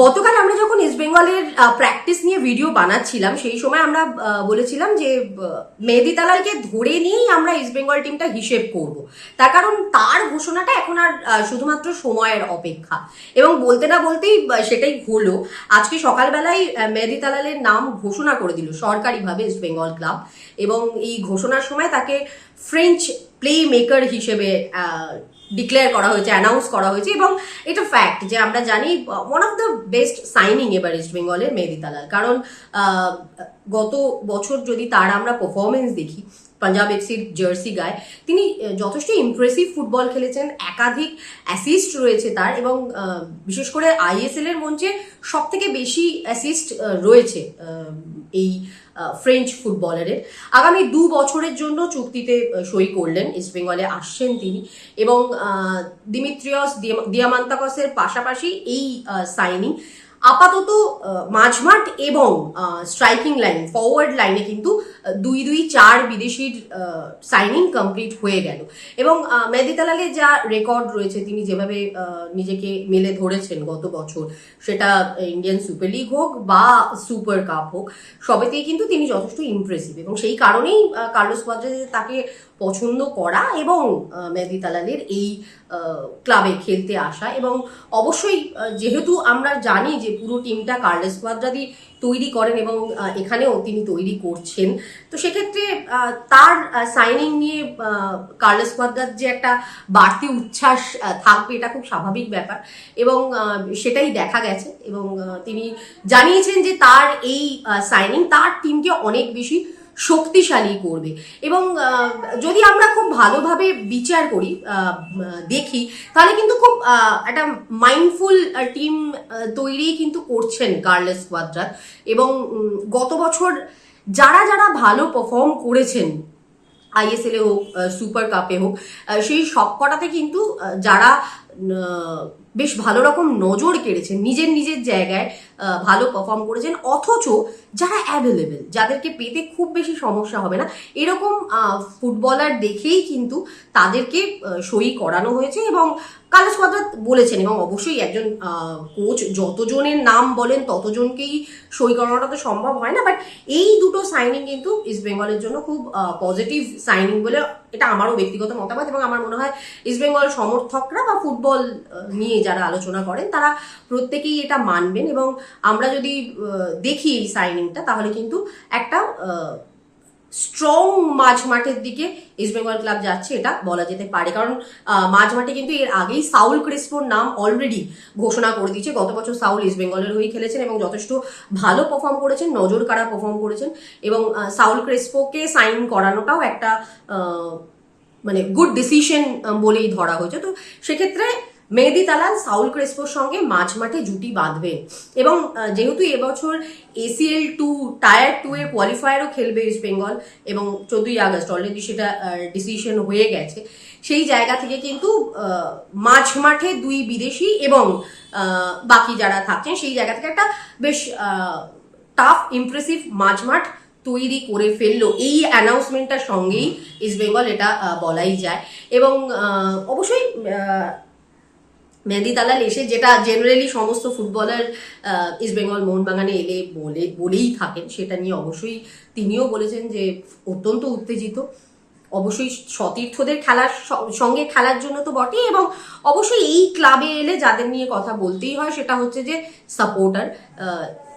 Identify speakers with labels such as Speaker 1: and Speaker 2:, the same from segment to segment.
Speaker 1: গতকাল আমরা যখন ইস্ট বেঙ্গলের প্র্যাকটিস নিয়ে ভিডিও বানাচ্ছিলাম, সেই সময় আমরা বলেছিলাম যে মেহেদি তালালকে ধরে নিয়েই আমরা ইস্ট বেঙ্গল টিমটা হিসেব করব। তার কারণ তার ঘোষণাটা এখন আর শুধুমাত্র সময়ের অপেক্ষা। এবং বলতে না বলতেই সেটাই হলো, আজকে সকালবেলায় মেহেদি তালালের নাম ঘোষণা করে দিল সরকারিভাবে ইস্ট বেঙ্গল ক্লাব এবং এই ঘোষণার সময় তাকে ফ্রেঞ্চ প্লে মেকার হিসেবে ডিক্লেয়ার করা হয়েছে অ্যানাউন্স করা হয়েছে এবং এটা ফ্যাক্ট যে আমরা জানি one of the best signing এবার ইস্ট বেঙ্গলের মেহেদি তালাল কারণ গত বছর যদি তার আমরা পারফরমেন্স দেখি পাঞ্জাব এফসির জার্সি গায়ে তিনি যথেষ্ট ইমপ্রেসিভ ফুটবল খেলেছেন একাধিক অ্যাসিস্ট রয়েছে তার এবং বিশেষ করে আইএসএল এর মঞ্চে সব থেকে বেশি অ্যাসিস্ট রয়েছে এই আহ, ফ্রেঞ্চ ফুটবলারের আগামী দু বছরের জন্য চুক্তিতে সই করলেন ইস্ট বেঙ্গলে আসছেন তিনি। এবং দিমিত্রিয়স দিয়াম- দিয়ামান্তাকসের পাশাপাশি এই সাইনিং আপাতত মাঝমাঠ এবং স্ট্রাইকিং লাইন ফরওয়ার্ড লাইনে কিন্তু দুই দুই চার বিদেশির সাইনিং কমপ্লিট হয়ে গেল। এবং তালালের যা রেকর্ড রয়েছে তিনি যেভাবে নিজেকে মেলে ধরেছেন গত বছর সেটা ইন্ডিয়ান সুপার লিগ হোক বা সুপার কাপ হোক সবেতেই কিন্তু তিনি যথেষ্ট ইমপ্রেসিভ এবং সেই কারণেই কার্লোস কোয়াদ্রাজে তাকে পছন্দ করা এবং আহ, মেহেদি তালালের এই ক্লাবে খেলতে আসা এবং অবশ্যই যেহেতু আমরা জানি যে পুরো টিমটা কার্লেস কোয়াদ্রাদি তৈরি করেন এবং এখানেও তিনি তৈরি করছেন, তো সেক্ষেত্রে তার সাইনিং নিয়ে কার্লেস কোয়াদ্রার যে একটা বাড়তি উচ্ছ্বাস থাকবে, এটা খুব স্বাভাবিক ব্যাপার এবং সেটাই দেখা গেছে এবং তিনি জানিয়েছেন যে তার এই সাইনিং তার টিমকে অনেক বেশি শক্তিশালী করবে। এবং যদি আমরা খুব ভালোভাবে বিচার করি দেখি, তাহলে কিন্তু খুব একটা মাইন্ডফুল টিম তৈরি কিন্তু করছেন কার্লেস কোয়াদ্রাত এবং গত বছর যারা যারা ভালো পারফর্ম করেছেন আইএসএল হোক সুপার কাপে হোক সেই সবকটাতে কিন্তু যারা বেশ ভালো রকম নজর কেড়েছেন নিজের নিজের জায়গায় ভালো পারফর্ম করেছেন। অথচ যারা অ্যাভেলেবেল যাদেরকে পেতে খুব বেশি সমস্যা হবে না, এরকম ফুটবলার দেখেই কিন্তু তাদেরকে সই করানো হয়েছে এবং কালেজ কোয়াদ্রাত বলেছেন এবং অবশ্যই একজন কোচ যতজনের নাম বলেন ততজনকেই সই করানোটা তো সম্ভব হয় না বাট এই দুটো সাইনিং কিন্তু ইস্ট বেঙ্গলের জন্য খুব পজিটিভ সাইনিং বলে এটা আমারও ব্যক্তিগত মতামত এবং আমার মনে হয় ইস্ট বেঙ্গল সমর্থকরা বা ফুটবল নিয়ে যারা আলোচনা করেন, তারা প্রত্যেকেই এটা মানবেন এবং আমরা যদি দেখি এই সাইনিংটা তাহলে কিন্তু একটা স্ট্রং মাঝ মাঠের দিকে ইস্ট বেঙ্গল ক্লাব যাচ্ছে, এটা বলা যেতে পারে। কারণ মাঝ মাঠে কিন্তু এর আগেই সাউল ক্রিস্পোর নাম অলরেডি ঘোষণা করে দিয়েছে। গত বছর সাউল ইস্ট বেঙ্গলের হয়ে খেলেছেন এবং যথেষ্ট ভালো পারফর্ম করেছেন, নজর কাড়া পারফর্ম করেছেন এবং সাউল ক্রিস্পোকে সাইন করানোটাও একটা মানে গুড ডিসিশন বলেই ধরা হয়েছে। তো সেক্ষেত্রে মেহেদি তালাল সাউল ক্রেসপোর সঙ্গে মাঝ মাঠে জুটি বাঁধবে। এবং যেহেতু এবছর এসিএল টু টায়ার টু এর কোয়ালিফায়ারও খেলবে ইস্ট বেঙ্গল এবং চোদ্দই আগস্ট অলরেডি সেটা ডিসিশন হয়ে গেছে সেই জায়গা থেকে কিন্তু আহ, মাঝ মাঠে দুই বিদেশি এবং বাকি যারা থাকছেন সেই জায়গা থেকে একটা বেশ টাফ ইমপ্রেসিভ মাঝমাঠ তৈরি করে ফেলল। এই অ্যানাউন্সমেন্টটার সঙ্গেই ইস্ট বেঙ্গল এটা বলাই যায়। এবং অবশ্যই মেহেদি তালাল এসে যেটা জেনারেলি সমস্ত ফুটবলার ইস্ট বেঙ্গল মোহনবাগানে এলে বলে, বলেই থাকেন, সেটা নিয়ে অবশ্যই তিনিও বলেছেন যে অত্যন্ত উত্তেজিত। অবশ্যই সতীর্থদের খেলার সঙ্গে খেলার জন্য তো বটেই এবং অবশ্যই এই ক্লাবে এলে যাদের নিয়ে কথা বলতেই হয় সেটা হচ্ছে যে সাপোর্টার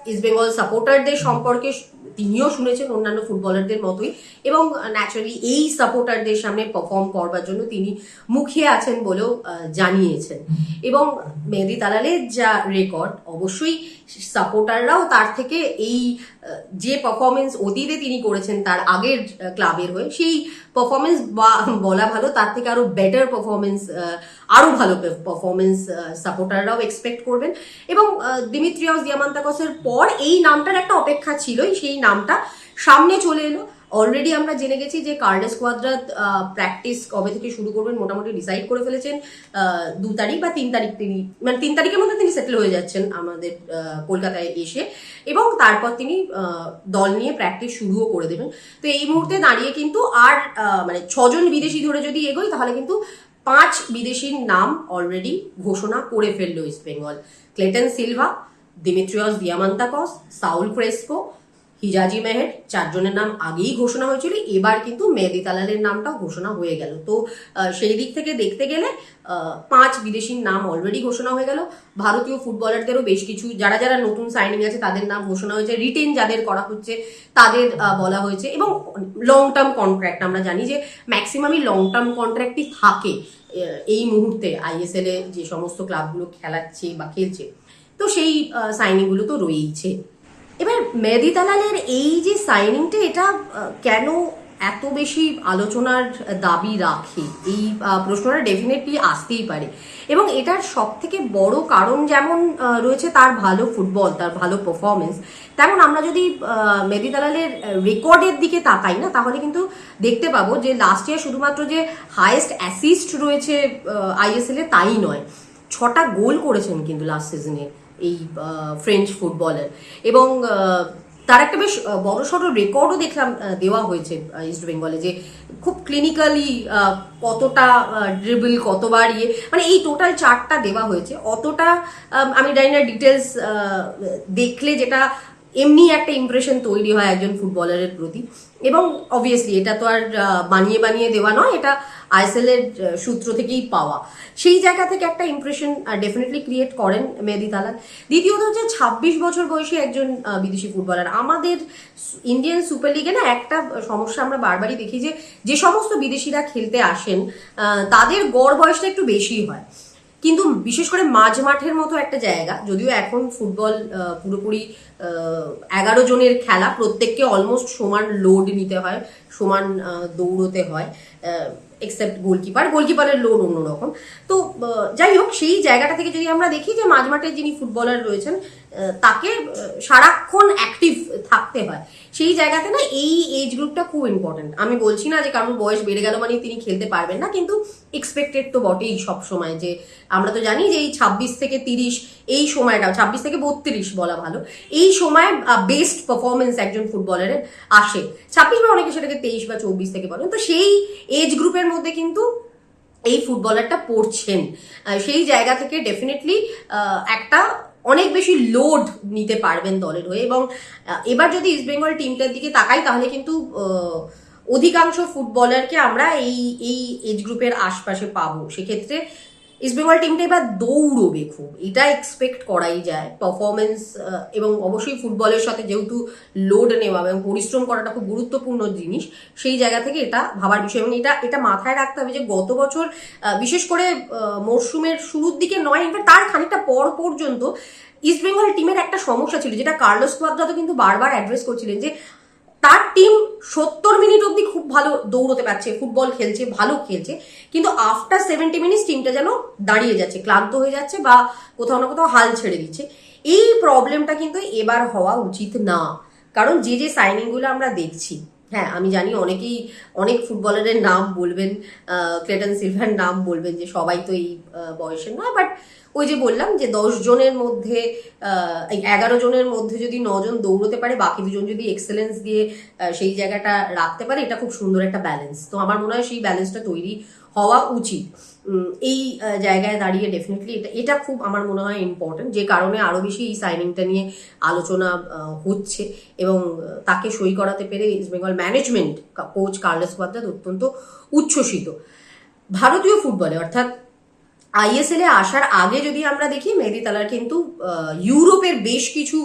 Speaker 1: ইস্ট বেঙ্গল সাপোর্টারদের সম্পর্কে তিনিও শুনেছেন অন্যান্য ফুটবলারদের মতোই এবং ন্যাচারালি এই সাপোর্টারদের সামনে পারফর্ম করবার জন্য তিনি মুখিয়ে আছেন বলেও জানিয়েছেন। এবং মেহেদি তালালের যা রেকর্ড অবশ্যই সাপোর্টাররাও তার থেকে এই যে পারফরমেন্স অতীতে তিনি করেছেন তার আগের ক্লাবের হয়ে, সেই পারফরমেন্স বা বলা ভালো তার থেকে আরও বেটার পারফরমেন্স আরও ভালো পারফরমেন্স সাপোর্টাররাও এক্সপেক্ট করবেন। এবং দিমিত্রিয়াস দিয়ামান্তাকসের পর এই নামটার একটা অপেক্ষা ছিলই, সেই নামটা সামনে চলে এলো। অলরেডি আমরা জেনে গেছি যে কার্ডেস কোয়াদ্রাত প্র্যাকটিস কবে থেকে শুরু করবেন মোটামুটি ডিসাইড করে ফেলেছেন। দু তারিখ বা তিন তারিখ তিনি মানে তিন তারিখের মধ্যে তিনি সেটেল হয়ে যাচ্ছেন আমাদের কলকাতায় এসে। এবং তারপর তিনি দল নিয়ে প্র্যাকটিস শুরুও করে দেবেন। তো এই মুহূর্তে দাঁড়িয়ে কিন্তু আর মানে ছজন বিদেশি ধরে যদি এগোই, তাহলে কিন্তু পাঁচ বিদেশির নাম অলরেডি ঘোষণা করে ফেলল East Bengal Cleiton Silva Dimitrios Diamantakos Saul Crespo Hijazi Maher চারজনের নাম আগেই ঘোষণা হয়েছিল, এবার কিন্তু মেহেদি তালালের নামটাও ঘোষণা হয়ে গেল। তো সেই দিক থেকে দেখতে গেলে পাঁচ বিদেশির নাম অলরেডি ঘোষণা হয়ে গেল। ভারতীয় ফুটবলারদেরও বেশ কিছু, যারা যারা নতুন সাইনিং আছে, তাদের নাম ঘোষণা হয়েছে। রিটেন যাদের করা হচ্ছে, তাদের বলা হয়েছে। এবং লং টার্ম কন্ট্রাক্ট আমরা জানি যে ম্যাক্সিমামই লং টার্ম কন্ট্রাক্টই থাকে। এই মুহূর্তে আইএসএল এ যে সমস্ত ক্লাবগুলো খেলাচ্ছে বা খেলছে, তো সেই সাইনিংগুলো তো রয়েইছে। এবার মেহেদি তালালের এই যে সাইনিংটা এটা কেন এত বেশি আলোচনার দাবি রাখে, এই প্রশ্নটা ডেফিনেটলি আসতেই পারে। এবং এটার সব থেকে বড় কারণ যেমন রয়েছে তার ভালো ফুটবল তার ভালো পারফরমেন্স তেমন আমরা যদি মেদি দালালের রেকর্ডের দিকে তাকাই না, তাহলে কিন্তু দেখতে পাবো যে লাস্ট ইয়ার শুধুমাত্র যে হায়েস্ট অ্যাসিস্ট রয়েছে আইএসএল এ তাই নয়। ছটা গোল করেছেন কিন্তু লাস্ট সিজনে এই ফ্রেঞ্চ ফুটবলের এবং তার একটা বেশ বড় সড়ো রেকর্ডও দেখলাম দেওয়া হয়েছে ইস্ট বেঙ্গলে যে খুব ক্লিনিক্যালি কতটা ড্রিবল কতবার ইয়ে মানে এই টোটাল চার্টটা দেওয়া হয়েছে। অতটা, আমি জানি না ডিটেলস দেখলে যেটা এমনি একটা ইমপ্রেশন তৈরি হয় একজন ফুটবলারের প্রতি। এবং অবভিয়াসলি এটা তো আর বানিয়ে বানিয়ে দেওয়া নয়, এটা আইএসএল এর সূত্র থেকেই পাওয়া। সেই জায়গা থেকে একটা ইমপ্রেশন ডেফিনেটলি ক্রিয়েট করেন মেহেদি তালাল দ্বিতীয়ত হচ্ছে ছাব্বিশ বছর বয়সী একজন বিদেশি ফুটবলার আমাদের ইন্ডিয়ান সুপার লিগে না একটা সমস্যা আমরা বারবারই দেখি যে যে সমস্ত বিদেশিরা খেলতে আসেন তাদের গড় বয়সটা একটু বেশি হয়। কিন্তু বিশেষ করে মাঝ মাঠের মতো একটা জায়গা, যদিও এখন ফুটবল পুরোপুরি এগারো জনের খেলা, প্রত্যেককে অলমোস্ট সমান লোড নিতে হয়, সমান দৌড়তে হয় এক্সেপ্ট গোলকিপার গোলকিপারের লোড অন্যরকম। তো যাই হোক সেই জায়গাটা থেকে যদি আমরা দেখি যে মাঝ মাঠে যিনি ফুটবলার রয়েছেন তাকে সারাক্ষণ অ্যাক্টিভ থাকতে হয়। সেই জায়গাতে না এই এজ গ্রুপটা খুব ইম্পর্টেন্ট আমি বলছি না যে কারণ বয়স বেড়ে গেল মানে তিনি খেলতে পারবেন না, কিন্তু এক্সপেক্টেড তো বটেই সব সময় যে আমরা তো জানি যে এই ছাব্বিশ থেকে তিরিশ, এই সময়টা, ছাব্বিশ থেকে বত্রিশ বলা ভালো। এই সময় বেস্ট পারফরমেন্স একজন ফুটবলারের আসে। ছাব্বিশ বা অনেকে সেটাকে তেইশ বা চব্বিশ থেকে বলেন। তো সেই এজ গ্রুপের মধ্যে কিন্তু এই ফুটবলারটা পড়ছেন। সেই জায়গা থেকে ডেফিনেটলি একটা অনেক বেশি লোড নিতে পারবেন দলের হয়ে। এবং এবার যদি ইস্টবেঙ্গল টিমটার দিকে তাকাই, তাহলে কিন্তু অধিকাংশ ফুটবলারকে আমরা এই এই এজ গ্রুপের আশপাশে পাবো। সেক্ষেত্রে ইস্টবেঙ্গল টিমটা এবার দৌড়বে খুব। এটা এক্সপেক্ট করাই যায়। পারফরমেন্স এবং অবশ্যই ফুটবলের সাথে যেহেতু লোড নেওয়া এবং পরিশ্রম করাটা খুব গুরুত্বপূর্ণ জিনিস, সেই জায়গা থেকে এটা ভাবার বিষয়। এবং এটা এটা মাথায় রাখতে হবে যে গত বছর বিশেষ করে মরশুমের শুরুর দিকে নয় ইনফ্যাক্ট তার খানিকটা পর পর্যন্ত ইস্টবেঙ্গল টিমের একটা সমস্যা ছিল, যেটা কার্লোস কোয়াদ্রাতো কিন্তু বারবার অ্যাড্রেস করছিলেন যে তার টিম সত্তর মিনিট অবধি খুব ভালো দৌড়তে পারছে ফুটবল খেলছে, ভালো খেলছে। কিন্তু আফটার সেভেন্টি মিনিটস টিমটা যেন দাঁড়িয়ে যাচ্ছে, ক্লান্ত হয়ে যাচ্ছে বা কোথাও না কোথাও হাল ছেড়ে দিচ্ছে। এই প্রবলেমটা কিন্তু এবার হওয়া উচিত না। কারণ যে যে সাইনিংগুলো আমরা দেখছি হ্যাঁ আমি জানি অনেকেই অনেক ফুটবলারের নাম বলবেন ক্লেটন সিলভার নাম বলবেন যে সবাই তো এই বয়সের নয় বাট ওই যে বললাম যে দশ জনের মধ্যে এগারো জনের মধ্যে যদি নজন দৌড়তে পারে, বাকি দুজন যদি এক্সেলেন্স দিয়ে সেই জায়গাটা রাখতে পারে, এটা খুব সুন্দর একটা ব্যালেন্স তো আমার মনে হয় সেই ব্যালেন্সটা তৈরি হওয়া উচিত। এই জায়গায় দাঁড়িয়ে ডেফিনেটলি এটা এটা খুব আমার মনে হয় ইম্পর্টেন্ট যে কারণে আরও বেশি এই সাইনিংটা নিয়ে আলোচনা হচ্ছে এবং তাকে সই করাতে পেরে East Bengal management coach Carles Cuadrat অত্যন্ত উচ্ছ্বসিত। ভারতীয় ফুটবলে অর্থাৎ আইএসএল এ আসার আগে যদি আমরা দেখি, মেহেদি তালার কিন্তু ইউরোপের বেশ কিছু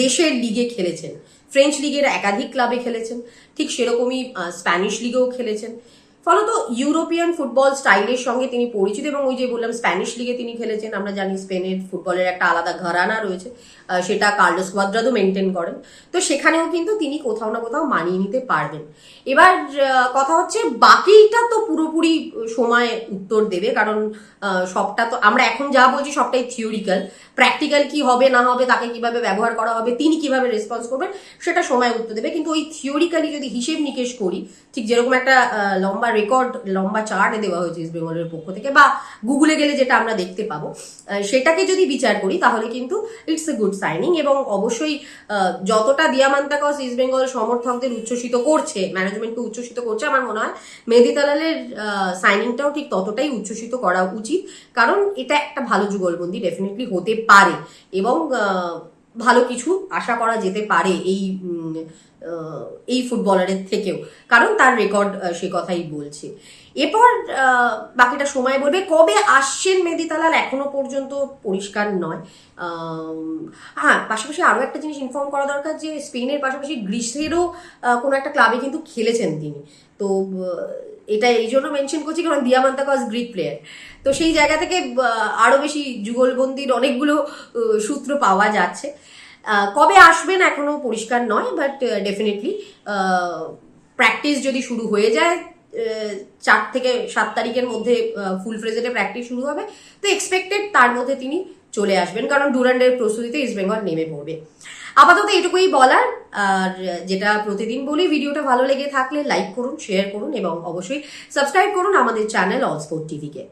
Speaker 1: দেশের লিগে খেলেছেন। ফ্রেঞ্চ লিগের একাধিক ক্লাবে খেলেছেন। ঠিক সেরকমই স্প্যানিশ লিগেও খেলেছেন। ফলত ইউরোপিয়ান ফুটবল স্টাইলের সঙ্গে তিনি পরিচিত এবং ওই যে বললাম, স্প্যানিশ লিগে তিনি খেলেছেন। আমরা জানি স্পেনের ফুটবলের একটা আলাদা ঘরানা রয়েছে সেটা কার্লোস কোয়াদ্রাদো মেনটেন করেন। তো সেখানেও কিন্তু তিনি কোথাও না কোথাও মানিয়ে নিতে পারবেন। এবার কথা হচ্ছে বাকিটা তো পুরোপুরি সময় উত্তর দেবে, কারণ সবটা তো আমরা এখন যা বলছি সবটাই থিওরিক্যাল প্র্যাকটিক্যাল কি হবে, না হবে, তাকে কীভাবে ব্যবহার করা হবে, তিনি কীভাবে রেসপন্স করবেন, সেটা সময় উত্তর দেবে। কিন্তু ওই থিওরিক্যালি যদি হিসেব নিকেশ করি, ঠিক যেরকম একটা লম্বা রেকর্ড লম্বা চার্ট দেওয়া হয়েছে ইস্ট বেঙ্গলের পক্ষ থেকে, বা গুগলে গেলে যেটা আমরা দেখতে পাবো সেটাকে যদি বিচার করি, তাহলে কিন্তু ইটস এ গুড সাইনিং এবং অবশ্যই যতটা দিয়ামান্তাকস ইস্ট বেঙ্গল সমর্থকদের উচ্ছ্বসিত করছে ম্যানেজমেন্টকে উচ্ছ্বসিত করছে, আমার মনে হয় মেহেদি তালালের সাইনিংটাও ঠিক ততটাই উচ্ছ্বসিত করা উচিত। কারণ এটা একটা ভালো যুগলবন্দি ডেফিনেটলি হতে পারে এবং ভালো কিছু আশা করা যেতে পারে এই এই ফুটবলারের থেকেও। কারণ তার রেকর্ড সে কথাই বলছে। এরপর বাকিটা সময় বলবে, কবে আসছেন মেহেদি তালাল এখনও পর্যন্ত পরিষ্কার নয়। হ্যাঁ পাশাপাশি আরও একটা জিনিস ইনফর্ম করা দরকার যে, স্পেনের পাশাপাশি গ্রিসেরও কোনো একটা ক্লাবে কিন্তু খেলেছেন তিনি। তো এটা এই জন্য মেনশন করছি, কারণ দিয়ামান্তাকস গ্রিক প্লেয়ার তো সেই জায়গা থেকে আরও বেশি যুগলবন্দির অনেকগুলো সূত্র পাওয়া যাচ্ছে। কবে আসবেন এখনও পরিষ্কার নয় বাট ডেফিনেটলি প্র্যাকটিস যদি শুরু হয়ে যায় চার থেকে সাত তারিখের মধ্যে ফুল ফ্রেজেটে প্র্যাকটিস শুরু হবে। তো এক্সপেক্টেড তার মধ্যে তিনি চলে আসবেন। কারণ ডুরান্ডের প্রস্তুতিতে ইস্টবেঙ্গল নেমে পড়বে। আপাতত এটুকুই বলার। আর যেটা প্রতিদিন বলি, ভিডিওটা ভালো লেগে থাকলে লাইক করুন, শেয়ার করুন এবং অবশ্যই সাবস্ক্রাইব করুন আমাদের চ্যানেল অল স্পোর্ট টিভিকে।